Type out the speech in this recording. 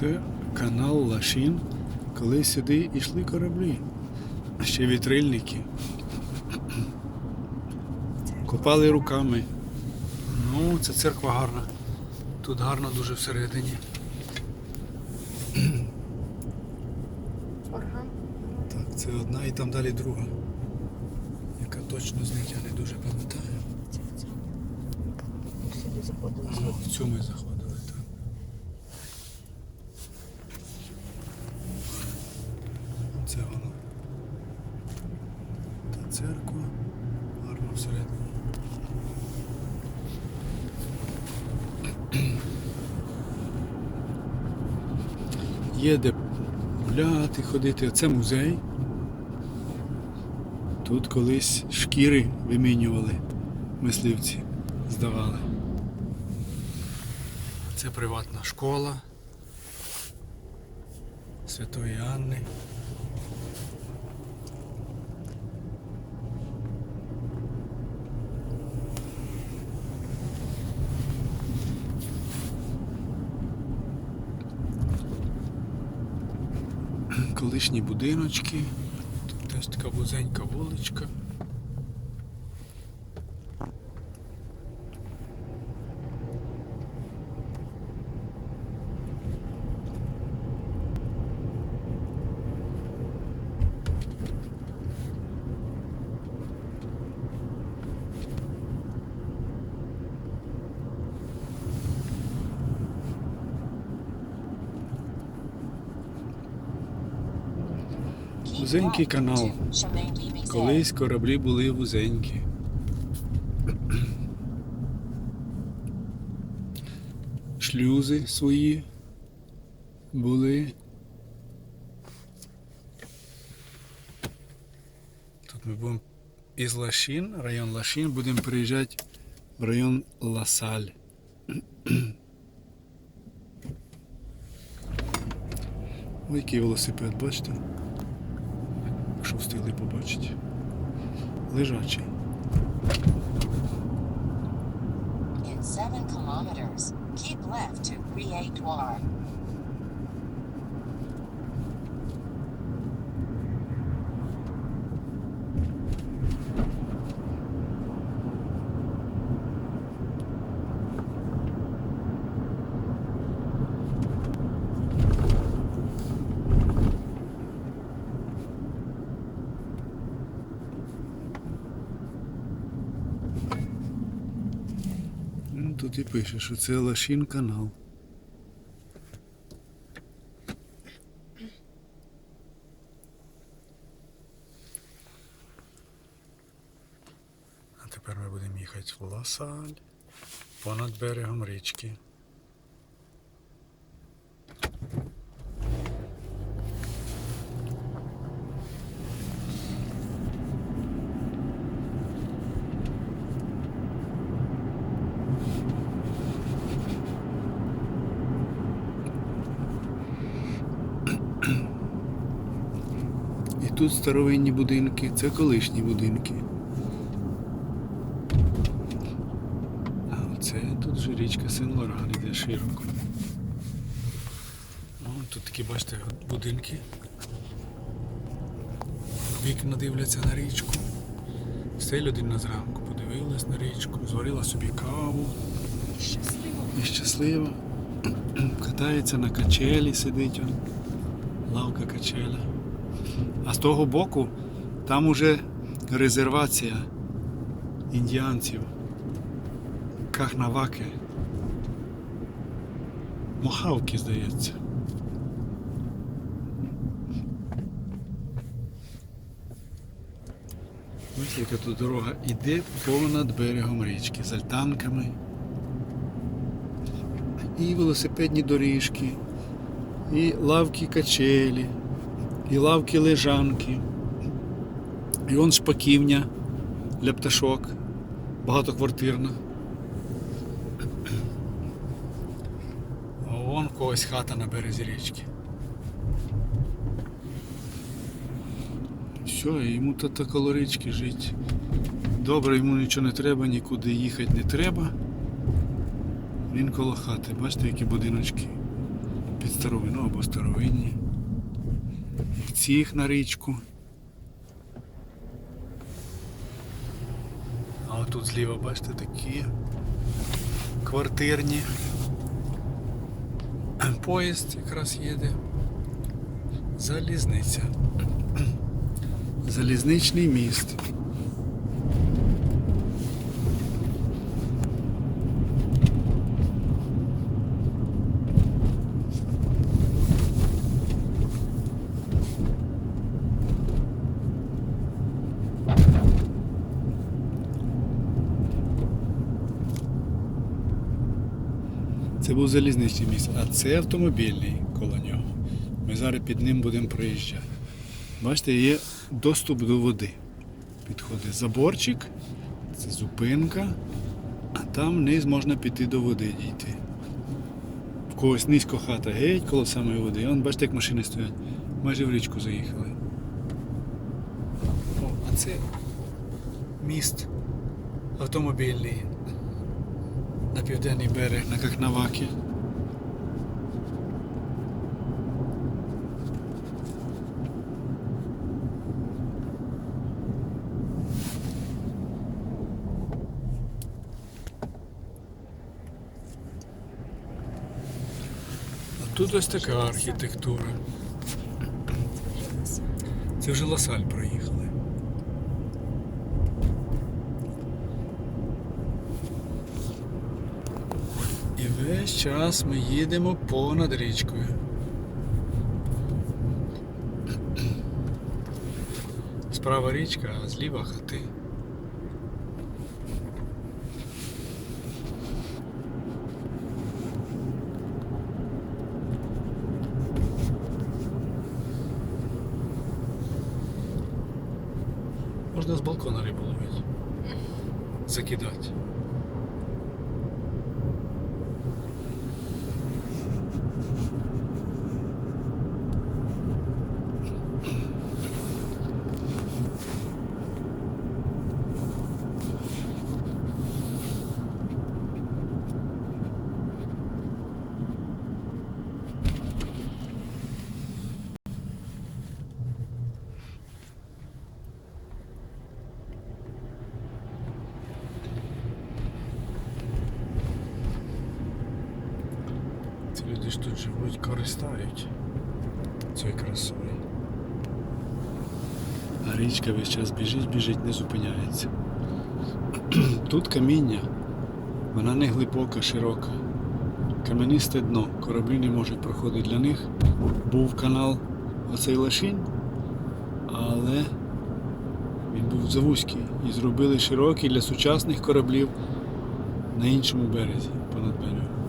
Це канал Лашін, коли сюди йшли кораблі. Ще вітрильники. Копали руками. Ну, це церква гарна. Тут гарно дуже всередині. Орган. Так, це одна і там далі друга. Яка точно з них я не дуже пам'ятаю. В цю ми заходили, так. Це воно. Та церква. Гарно всередині. Є де гуляти, ходити. Оце музей. Тут колись шкіри вимінювали мисливці, здавали. Це приватна школа Святої Анни. Колишні будиночки. Тут теж така вузенька вуличка. Вузенький канал. Колись кораблі були вузенькі. Шлюзи свої були. Тут ми будемо із Лашін, район Лашін, будемо приїжджати в район Ласаль. Ой, який велосипед, бачите? Якщо встигли побачити. Лежачий. In seven kilometers, keep left to Rietoir. Ну, тут і пише, що це Лашін канал. А тепер ми будемо їхати в Ласаль понад берегом річки. І тут старовинні будинки, це колишні будинки. А оце тут же річка Сен-Лоран іде широко. О, тут такі, бачите, будинки. Вікна дивляться на річку. Все людина зранку подивилась на річку, зварила собі каву Щасливо. і щаслива. Катається на качелі, сидить он. Лавка качеля. А з того боку там уже резервація індіанців. Кахнаваки. Мохавки, здається. Ось яка тут дорога іде понад берегом річки з альтанками. І велосипедні доріжки, і лавки качелі, і лавки лежанки. І вон шпаківня для пташок, багатоквартирна. А вон когось хата на березі річки. Все, йому то коло річки жить. Добре, йому нічого не треба, нікуди їхати не треба. Він коло хати, бачите, які будиночки під старовину або старовинні. Цих на річку. А отут зліва, бачите, такі квартирні. Поїзд якраз їде. Залізниця. Залізничний міст. Це був залізничний міст, а це автомобільний коло нього. Ми зараз під ним будемо проїжджати. Бачите, є доступ до води. Підходить заборчик, це зупинка, а там вниз можна піти до води дійти. В когось низько хата геть коло самої води. І вон, бачите, як машини стоять. Майже в річку заїхали. О, а це міст автомобільний на південний берег на Какнавакі. Тут ось така архітектура. Це вже Ласаль проїхали. І весь час ми їдемо понад річкою. Справа річка, а зліва хати. Можна з балкона рибу ловити. Закидати. Люди ж тут живуть, користають цією красою. А річка весь час біжить, біжить, не зупиняється. Тут каміння, вона не глибока, широка. Кам'янисте дно, кораблі не можуть проходити для них. Був канал оцей Лашинь, але він був завузький і зробили широкий для сучасних кораблів на іншому березі, понад берегом.